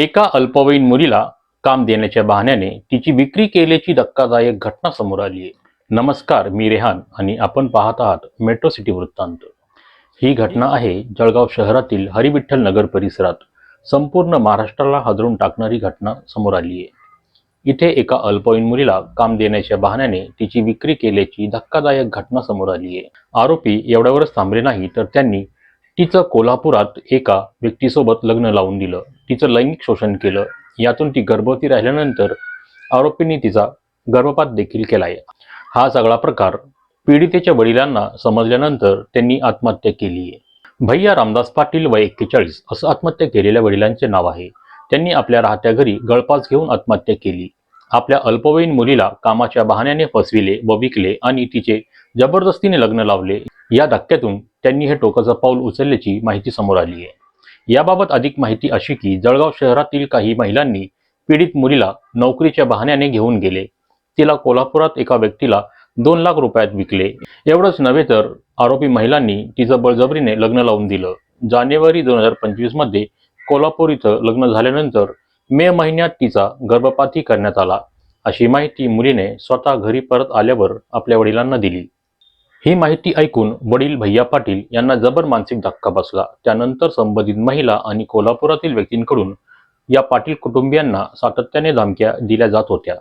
एका अल्पवयीन मुलीला काम देण्याच्या बहाण्याने तिची विक्री केल्याची धक्कादायक घटना समोर आली आहे. नमस्कार मी रेहान आणि आपण पाहत आहात मेट्रो सिटी वृत्तांत. ही घटना आहे जळगाव शहरातील हरिविठ्ठल नगर परिसरात. संपूर्ण महाराष्ट्राला हादरून टाकणारी घटना समोर आली आहे. इथे एका अल्पवयीन मुलीला काम देण्याच्या बहाण्याने तिची विक्री केल्याची धक्कादायक घटना समोर आली आहे. आरोपी एवढ्यावरच थांबले नाही तर त्यांनी तिचं कोल्हापुरात एका व्यक्तीसोबत लग्न लावून दिलं. तिचं लैंगिक शोषण केलं यातून ती गर्भवती राहिल्यानंतर आरोपींनी तिचा गर्भपात देखील केलाय. हा सगळा प्रकार पीडितेच्या वडिलांना समजल्यानंतर त्यांनी आत्महत्या केली आहे. भैया रामदास पाटील वय एक्केचाळीस असं आत्महत्या केलेल्या वडिलांचे नाव आहे. त्यांनी आपल्या राहत्या घरी गळपास घेऊन आत्महत्या केली. आपल्या अल्पवयीन मुलीला कामाच्या बहाण्याने फसविले व विकले आणि तिचे जबरदस्तीने लग्न लावले. या धक्क्यातून त्यांनी हे टोकाचं पाऊल उचलल्याची माहिती समोर आली आहे. याबाबत अधिक माहिती अशी की जळगाव शहरातील काही महिलांनी पीडित मुलीला नोकरीच्या बहाण्याने घेऊन गेले. तिला कोल्हापुरात एका व्यक्तीला दोन लाख रुपयात विकले. एवढंच नव्हे तर आरोपी महिलांनी तिचं बळजबरीने लग्न लावून दिलं. जानेवारी दोन हजार पंचवीसमध्ये कोल्हापूर इथं लग्न झाल्यानंतर मे महिन्यात तिचा गर्भपातही करण्यात आला. अशी माहिती मुलीने स्वतः घरी परत आल्यावर आपल्या वडिलांना दिली. ही माहिती ऐकून वडील भैया पाटील यांना जबर मानसिक धक्का बसला. त्यानंतर संबंधित महिला आणि कोल्हापुरातील व्यक्तींकडून या पाटील कुटुंबियांना सातत्याने धमक्या दिल्या जात होत्या.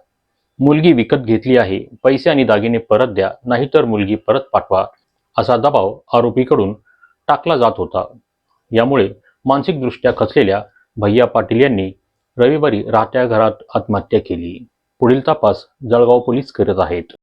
मुलगी विकत घेतली आहे पैसे आणि दागिने परत द्या नाहीतर मुलगी परत पाठवा असा दबाव आरोपीकडून टाकला जात होता. यामुळे मानसिकदृष्ट्या खचलेल्या भैया पाटील यांनी रविवारी राहत्या घरात आत्महत्या केली. पुढील तपास जळगाव पोलीस करत आहेत.